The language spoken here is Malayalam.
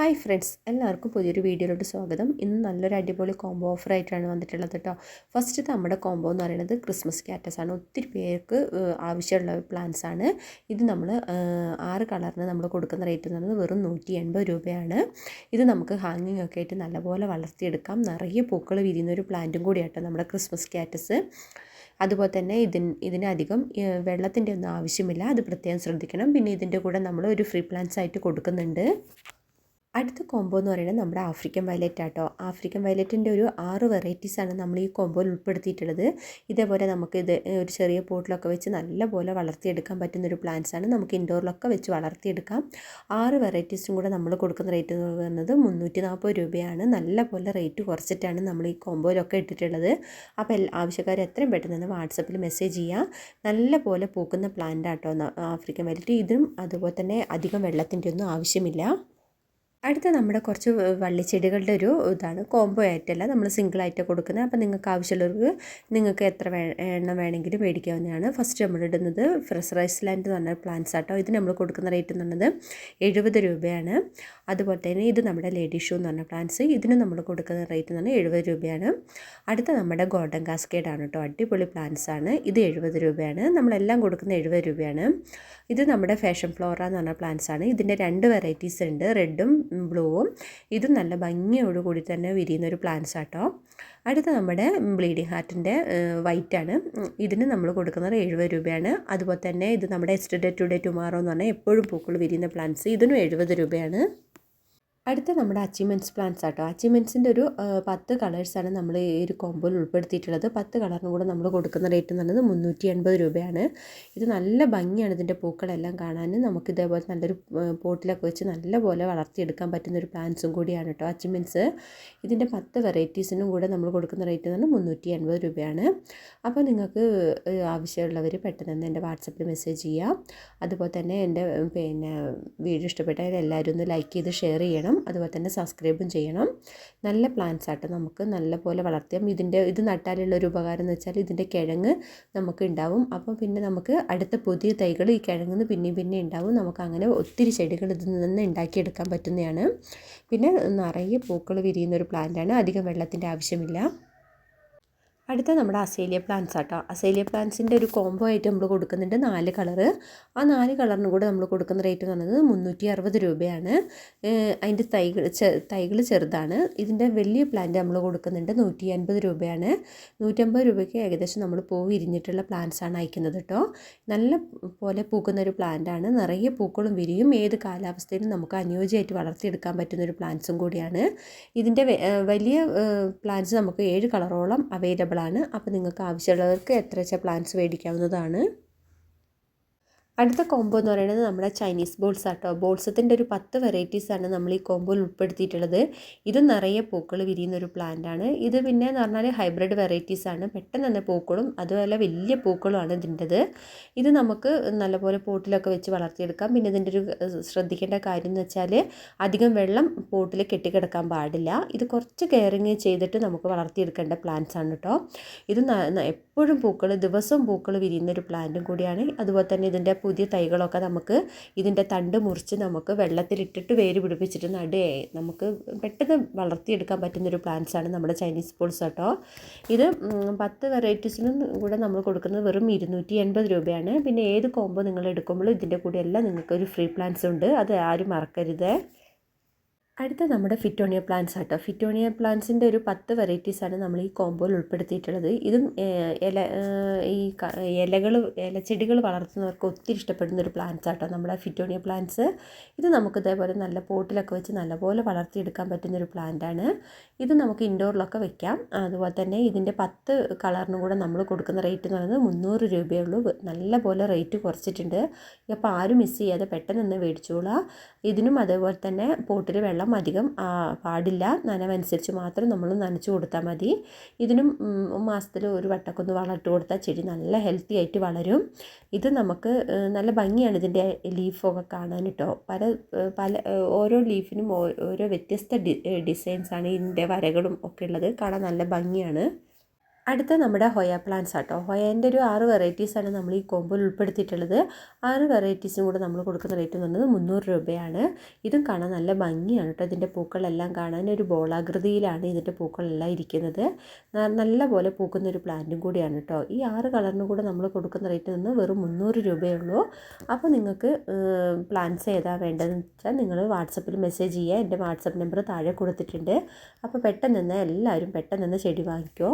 ഹായ് ഫ്രണ്ട്സ് എല്ലാവർക്കും പുതിയൊരു വീഡിയോയിലോട്ട് സ്വാഗതം. ഇന്ന് നല്ലൊരു അടിപൊളി കോംബോ ഓഫർ ആയിട്ടാണ് വന്നിട്ടുള്ളത് കേട്ടോ ഫസ്റ്റ് നമ്മുടെ കോംബോ എന്ന് പറയുന്നത് ക്രിസ്മസ് ക്യാറ്റസാണ് ഒത്തിരി പേർക്ക് ആവശ്യമുള്ള പ്ലാന്റ്സ് ആണ്. ഇത് നമ്മൾ ആറ് കളറിന് നമ്മൾ കൊടുക്കുന്ന റേറ്റ് എന്ന് പറയുന്നത് വെറും നൂറ്റി എൺപത് രൂപയാണ്. ഇത് നമുക്ക് ഹാങ്ങിങ് ഒക്കെ ആയിട്ട് നല്ലപോലെ വളർത്തിയെടുക്കാം. നിറയെ പൂക്കൾ വിരിയുന്ന ഒരു പ്ലാന്റും കൂടിയാട്ടോ നമ്മുടെ ക്രിസ്മസ് ക്യാറ്റസ് അതുപോലെ തന്നെ ഇതിന് ഇതിനധികം വെള്ളത്തിന്റെ ഒന്നും ആവശ്യമില്ല. അത് പ്രത്യേകം ശ്രദ്ധിക്കണം. പിന്നെ ഇതിന്റെ കൂടെ നമ്മൾ ഒരു ഫ്രീ പ്ലാന്റ്സ് ആയിട്ട് കൊടുക്കുന്നുണ്ട്. അടുത്ത കോംബോ എന്ന് പറയുന്നത് നമ്മുടെ ആഫ്രിക്കൻ വയലറ്റ് ആട്ടോ. ആഫ്രിക്കൻ വയലറ്റിന്റെ ഒരു ആറ് വെറൈറ്റീസാണ് നമ്മൾ ഈ കോംബോയിൽ ഉൾപ്പെടുത്തിയിട്ടുള്ളത്. ഇതേപോലെ നമുക്ക് ഇത് ഒരു ചെറിയ പോട്ടിലൊക്കെ വെച്ച് നല്ലപോലെ വളർത്തിയെടുക്കാൻ പറ്റുന്ന ഒരു പ്ലാന്റ്സ് ആണ്. നമുക്ക് ഇൻഡോറിലൊക്കെ വെച്ച് വളർത്തിയെടുക്കാം. ആറ് വെറൈറ്റീസും കൂടെ നമ്മൾ കൊടുക്കുന്ന റേറ്റ് എന്ന് പറയുന്നത് മുന്നൂറ്റി നാൽപ്പത് രൂപയാണ്. നല്ലപോലെ റേറ്റ് കുറച്ചിട്ടാണ് നമ്മൾ ഈ കോംബോയിലൊക്കെ ഇട്ടിട്ടുള്ളത്. അപ്പോൾ എല്ലാ ആവശ്യക്കാർ എത്രയും പെട്ടെന്ന് തന്നെ വാട്സപ്പിൽ മെസ്സേജ് ചെയ്യുക നല്ലപോലെ പൂക്കുന്ന പ്ലാന്റ് ആട്ടോ ആഫ്രിക്കൻ വയലറ്റ് ഇതും അതുപോലെ തന്നെ അധികം വെള്ളത്തിന്റെ ഒന്നും ആവശ്യമില്ല. അടുത്ത നമ്മുടെ കുറച്ച് വള്ളിച്ചെടികളുടെ ഒരു ഇതാണ് കോംബോ ആയിട്ടല്ല നമ്മൾ സിംഗിൾ ആയിട്ട് കൊടുക്കുന്നത്. അപ്പോൾ നിങ്ങൾക്ക് ആവശ്യമുള്ളവർക്ക് നിങ്ങൾക്ക് എത്ര എണ്ണം വേണമെങ്കിലും മേടിക്കാവുന്നതാണ്. ഫസ്റ്റ് നമ്മൾ ഇടുന്നത് ഫ്രഷ് റൈസ് ലാൻഡ് എന്ന് പറഞ്ഞ പ്ലാന്റ്സ് ആട്ടോ. ഇത് നമ്മൾ കൊടുക്കുന്ന റേറ്റ് എന്ന് പറയുന്നത് എഴുപത് രൂപയാണ്. അതുപോലെ തന്നെ ഇത് നമ്മുടെ ലേഡി ഷൂ എന്ന് പറഞ്ഞ പ്ലാന്റ്സ് ഇതിന് നമ്മൾ കൊടുക്കുന്ന റേറ്റ് എന്ന് പറഞ്ഞാൽ എഴുപത് രൂപയാണ്. അടുത്ത നമ്മുടെ ഗോൾഡൻ കാസ്കേഡ് ആണ് കേട്ടോ. അടിപൊളി പ്ലാന്റ്സ് ആണ്. ഇത് എഴുപത് രൂപയാണ്. നമ്മളെല്ലാം കൊടുക്കുന്ന എഴുപത് രൂപയാണ്. ഇത് നമ്മുടെ ഫാഷൻ ഫ്ലോറ എന്ന് പറഞ്ഞ പ്ലാന്റ്സ് ആണ്. ഇതിന്റെ രണ്ട് വെറൈറ്റീസ് ഉണ്ട്. റെഡും ബ്ലൂവും. ഇതും നല്ല ഭംഗിയോടുകൂടി തന്നെ വിരിയുന്ന ഒരു പ്ലാന്റ്സ് ആട്ടോ. അടുത്ത നമ്മുടെ ബ്ലീഡിംഗ് ഹാർട്ടിന്റെ വൈറ്റ് ആണ്. ഇതിന് നമ്മൾ കൊടുക്കുന്നത് എഴുപത് രൂപയാണ്. അതുപോലെ തന്നെ ഇത് നമ്മുടെ എസ്റ്റർഡേ ടുഡേ ടുമാറോ എന്ന് പറഞ്ഞാൽ എപ്പോഴും പൂക്കൾ വിരിയുന്ന പ്ലാന്റ്സ് ഇതിനും എഴുപത് രൂപയാണ്. അടുത്ത നമ്മുടെ അച്ചീവ്മെന്റ്സ് പ്ലാൻസ് ആട്ടോ. അച്ചീവ്മെന്റ്സിന്റെ ഒരു പത്ത് കളേഴ്സാണ് നമ്മൾ ഈ ഒരു കോമ്പോയിൽ ഉൾപ്പെടുത്തിയിട്ടുള്ളത്. പത്ത് കളറിനും കൂടെ നമ്മൾ കൊടുക്കുന്ന റേറ്റ് എന്ന് പറയുന്നത് മുന്നൂറ്റി എൺപത് രൂപയാണ്. ഇത് നല്ല ഭംഗിയാണ് ഇതിന്റെ പൂക്കളെല്ലാം കാണാൻ. നമുക്ക് ഇതേപോലെ നല്ലൊരു പോട്ടിലൊക്കെ വെച്ച് നല്ലപോലെ വളർത്തിയെടുക്കാൻ പറ്റുന്ന ഒരു പ്ലാൻസും കൂടിയാണ് കേട്ടോ അച്ചീവ്മെന്റ്സ് ഇതിന്റെ പത്ത് വെറൈറ്റീസിനും കൂടെ നമ്മൾ കൊടുക്കുന്ന റേറ്റ് എന്ന് പറഞ്ഞാൽ മുന്നൂറ്റി എൺപത് രൂപയാണ്. അപ്പോൾ നിങ്ങൾക്ക് ആവശ്യമുള്ളവർ പെട്ടെന്ന് തന്നെ എന്റെ വാട്സപ്പിൽ മെസ്സേജ് ചെയ്യാം. അതുപോലെ തന്നെ എന്റെ പിന്നെ വീഡിയോ ഇഷ്ടപ്പെട്ടാൽ എല്ലാവരും ഒന്ന് ലൈക്ക് ചെയ്ത് ഷെയർ ചെയ്യണം. അതുപോലെ തന്നെ സബ്സ്ക്രൈബും ചെയ്യണം. നല്ല പ്ലാന്റ്സ് ആട്ടോ നമുക്ക് നല്ല പോലെ വളർത്തിയാം ഇതിന്റെ ഇത് നട്ടാലുള്ള ഒരു ഉപകാരം എന്ന് വെച്ചാൽ ഇതിന്റെ കിഴങ്ങ് നമുക്ക് ഉണ്ടാവും. അപ്പോൾ പിന്നെ നമുക്ക് അടുത്ത പുതിയ തൈകൾ ഈ കിഴങ്ങിന്ന് പിന്നെയും പിന്നെ ഉണ്ടാവും. നമുക്ക് അങ്ങനെ ഒത്തിരി ചെടികൾ ഇതിൽ നിന്ന് ഉണ്ടാക്കിയെടുക്കാൻ പറ്റുന്നതാണ്. പിന്നെ നിറയെ പൂക്കൾ വിരിയുന്ന ഒരു പ്ലാന്റാണ് അധികം വെള്ളത്തിന്റെ ആവശ്യമില്ല. അടുത്ത നമ്മുടെ അസേലിയ പ്ലാന്റ്സ് ആട്ടോ. അസേലിയ പ്ലാന്റ്സിന്റെ ഒരു കോംബോ ആയിട്ട് നമ്മൾ കൊടുക്കുന്നുണ്ട് നാല് കളറ്. ആ നാല് കളറിന് കൂടെ നമ്മൾ കൊടുക്കുന്ന റേറ്റ് എന്ന് പറയുന്നത് മുന്നൂറ്റി അറുപത് രൂപയാണ് അതിന്റെ തൈകൾ തൈകൾ ചെറുതാണ്. ഇതിന്റെ വലിയ പ്ലാന്റ് നമ്മൾ കൊടുക്കുന്നുണ്ട് നൂറ്റി അൻപത് രൂപയാണ്. നൂറ്റമ്പത് രൂപയ്ക്ക് ഏകദേശം നമ്മൾ പൂ വിരിഞ്ഞിട്ടുള്ള ആണ് അയക്കുന്നത് കേട്ടോ. നല്ല പോലെ പൂക്കുന്ന ഒരു പ്ലാന്റ് ആണ്. നിറയെ പൂക്കളും വിരിയും. ഏത് കാലാവസ്ഥയിലും നമുക്ക് അനുയോജ്യമായിട്ട് വളർത്തിയെടുക്കാൻ പറ്റുന്ന ഒരു പ്ലാന്റ്സും കൂടിയാണ്. ഇതിന്റെ വലിയ പ്ലാന്റ്സ് നമുക്ക് ഏഴ് കളറോളം അവൈലബിൾ ആണ് അപ്പോൾ നിങ്ങൾക്ക് ആവശ്യമുള്ളവർക്ക് എത്ര വെച്ചാൽ പ്ലാന്റ്സ് മേടിക്കാവുന്നതാണ് അടുത്ത കോംബോ എന്ന് പറയുന്നത് നമ്മുടെ ചൈനീസ് ബോൾസ് ആട്ടോ. ബോൾസത്തിന്റെ ഒരു പത്ത് വെറൈറ്റീസാണ് നമ്മൾ ഈ കോംബോയിൽ ഉൾപ്പെടുത്തിയിട്ടുള്ളത്. ഇത് നിറയെ പൂക്കൾ വിരിയുന്ന ഒരു പ്ലാന്റ് ആണ്. ഇത് പിന്നെ എന്ന് പറഞ്ഞാൽ ഹൈബ്രിഡ് വെറൈറ്റീസ് ആണ്. പെട്ടെന്ന് തന്നെ പൂക്കളും അതുപോലെ വലിയ പൂക്കളുമാണ് ഇതിന്റെത്. ഇത് നമുക്ക് നല്ലപോലെ പോട്ടിലൊക്കെ വെച്ച് വളർത്തിയെടുക്കാം. പിന്നെ ഇതിന്റെ ഒരു ശ്രദ്ധിക്കേണ്ട കാര്യം എന്ന് വെച്ചാൽ അധികം വെള്ളം പോട്ടിൽ കെട്ടിക്കിടക്കാൻ പാടില്ല. ഇത് കുറച്ച് കെയറിങ് ചെയ്തിട്ട് നമുക്ക് വളർത്തിയെടുക്കേണ്ട പ്ലാന്റ്സ് ആണ് കേട്ടോ ഇത് എപ്പോഴും പൂക്കൾ ദിവസവും പൂക്കൾ വിരിയുന്ന ഒരു പ്ലാന്റും കൂടിയാണ്. അതുപോലെ തന്നെ ഇതിന്റെ പുതിയ തൈകളൊക്കെ നമുക്ക് ഇതിന്റെ തണ്ട് മുറിച്ച് നമുക്ക് വെള്ളത്തിലിട്ടിട്ട് വേര് പിടിപ്പിച്ചിട്ട് നടുകയെ നമുക്ക് പെട്ടെന്ന് വളർത്തിയെടുക്കാൻ പറ്റുന്നൊരു പ്ലാന്റ്സാണ് നമ്മുടെ ചൈനീസ് പോൾസ് കേട്ടോ. ഇത് പത്ത് വെറൈറ്റീസിനും കൂടെ നമ്മൾ കൊടുക്കുന്നത് വെറും ഇരുന്നൂറ്റി എൺപത് രൂപയാണ്. പിന്നെ ഏത് കോംബോ നിങ്ങൾ എടുക്കുമ്പോഴും ഇതിന്റെ കൂടെ എല്ലാം നിങ്ങൾക്ക് ഒരു ഫ്രീ പ്ലാന്റ്സ് ഉണ്ട് അത് ആരും മറക്കരുത്. അടുത്ത നമ്മുടെ ഫിറ്റോണിയ പ്ലാന്റ്സ് ആട്ടോ. ഫിറ്റോണിയ പ്ലാന്റ്സിന്റെ ഒരു പത്ത് വെറൈറ്റീസാണ് നമ്മൾ ഈ കോമ്പോയിൽ ഉൾപ്പെടുത്തിയിട്ടുള്ളത്. ഇതും ഇല ഈ ഇലകൾ ഇലച്ചെടികൾ വളർത്തുന്നവർക്ക് ഒത്തിരി ഇഷ്ടപ്പെടുന്ന ഒരു പ്ലാന്റ്സ് ആട്ടോ നമ്മുടെ ഫിറ്റോണിയ പ്ലാന്റ്സ് ഇത് നമുക്ക് ഇതേപോലെ നല്ല പോട്ടിലൊക്കെ വെച്ച് നല്ലപോലെ വളർത്തിയെടുക്കാൻ ഒരു പ്ലാന്റാണ് ഇത് നമുക്ക് ഇൻഡോറിലൊക്കെ വെക്കാം. അതുപോലെ തന്നെ ഇതിന്റെ പത്ത് കളറിനും കൂടെ നമ്മൾ കൊടുക്കുന്ന റേറ്റ് എന്ന് പറയുന്നത് മുന്നൂറ് രൂപയേ ഉള്ളൂ നല്ല പോലെ റേറ്റ് കുറച്ചിട്ടുണ്ട് അപ്പോൾ ആരും മിസ് ചെയ്യാതെ പെട്ടെന്ന് മേടിച്ചോളാം ഇതിനും അതേപോലെ തന്നെ പോട്ടിൽ വെള്ളം അധികം ആ, പാടില്ല. നനവനുസരിച്ച് മാത്രം നമ്മൾ നനച്ച് കൊടുത്താൽ മതി. ഇതിനും മാസത്തിൽ ഒരു വട്ടക്കൊന്ന് വളർത്തി കൊടുത്താൽ ചെടി നല്ല ഹെൽത്തി ആയിട്ട് വളരും. ഇത് നമുക്ക് നല്ല ഭംഗിയാണ് ഇതിന്റെ ലീഫൊക്കെ കാണാൻ കേട്ടോ. പല പല ഓരോ ലീഫിനും ഓരോ വ്യത്യസ്ത ഡി ഡിസൈൻസാണ് ഇതിന്റെ വരകളും ഒക്കെ ഉള്ളത്. കാണാൻ നല്ല ഭംഗിയാണ്. അടുത്ത നമ്മുടെ ഹൊയ പ്ലാന്റ്സ് ആട്ടോ. ഹൊയേന്റെ ഒരു ആറ് വെറൈറ്റീസാണ് നമ്മൾ ഈ കോമ്പോയിൽ ഉൾപ്പെടുത്തിയിട്ടുള്ളത്. ആറ് വെറൈറ്റീസും കൂടെ നമ്മൾ കൊടുക്കുന്ന റേറ്റ് എന്ന് പറയുന്നത് മുന്നൂറ് രൂപയാണ്. ഇതും കാണാൻ നല്ല ഭംഗിയാണ് കേട്ടോ. ഇതിന്റെ പൂക്കളെല്ലാം കാണാൻ ഒരു ബോളാകൃതിയിലാണ് ഇതിന്റെ പൂക്കളെല്ലാം ഇരിക്കുന്നത്. നല്ല പോലെ പൂക്കുന്ന ഒരു പ്ലാന്റും കൂടിയാണ് കേട്ടോ. ഈ ആറ് കളറിനും കൂടെ നമ്മൾ കൊടുക്കുന്ന റേറ്റ് നിന്ന് വെറും മുന്നൂറ് രൂപയേ ഉള്ളൂ. അപ്പോൾ നിങ്ങൾക്ക് പ്ലാൻസ് ഏതാ വേണ്ടതെന്ന് വെച്ചാൽ നിങ്ങൾ വാട്സപ്പിൽ മെസ്സേജ് ചെയ്യുക. എന്റെ വാട്സപ്പ് നമ്പർ താഴെ കൊടുത്തിട്ടുണ്ട്. അപ്പോൾ പെട്ടെന്ന് എല്ലാവരും പെട്ടെന്ന് ചെടി വാങ്ങിക്കോ.